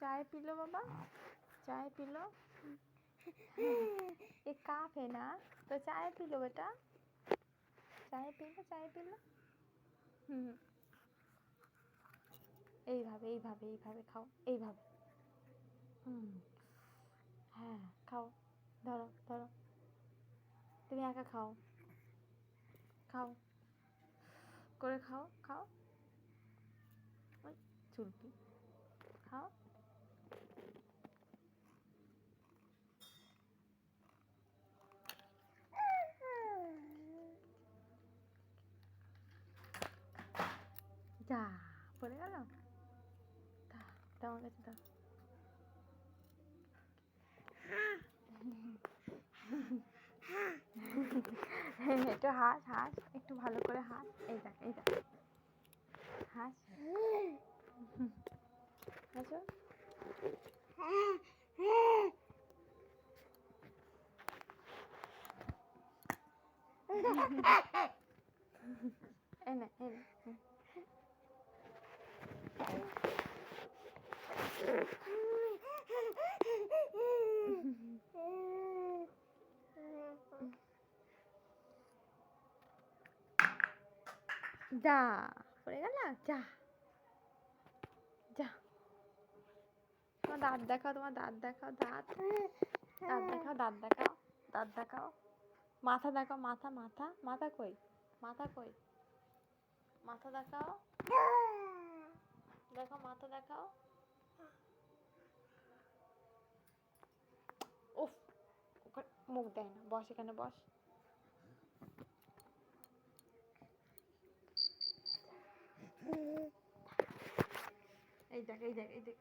चाय P low बाबा चाय P low एक काप है ना तो चाय पी लो बेटा চায় পি লো চায় পি লো হুম এইভাবে এইভাবে এইভাবে খাও এইভাবে হুম হ্যাঁ খাও ধরো ধরো তুমি একা খাও খাও করে খাও খাও ওই চুলকি খাও পড়ে গেল দাও আমার কাছে দাও একটু হাস হাস, একটু ভালো করে হাস। এই দেখ এই দেখ। হাস। হাসো। এই নে এই নে হুম। যা, পড়ে গেল? যা। যা। তোমার দাঁত দেখাও, তোমার দাঁত দেখাও, দাঁত। দাঁত দেখাও দাঁত দেখাও দাঁত দেখাও। মাথা দেখাও, মাথা মাথা। মাথা কই? মাথা কই? মাথা দেখাও। দেখো মাথা দেখাও। উফ মুখ দেয় না। বস এখানে, বস। এই দেখ এই দেখ এই দেখ।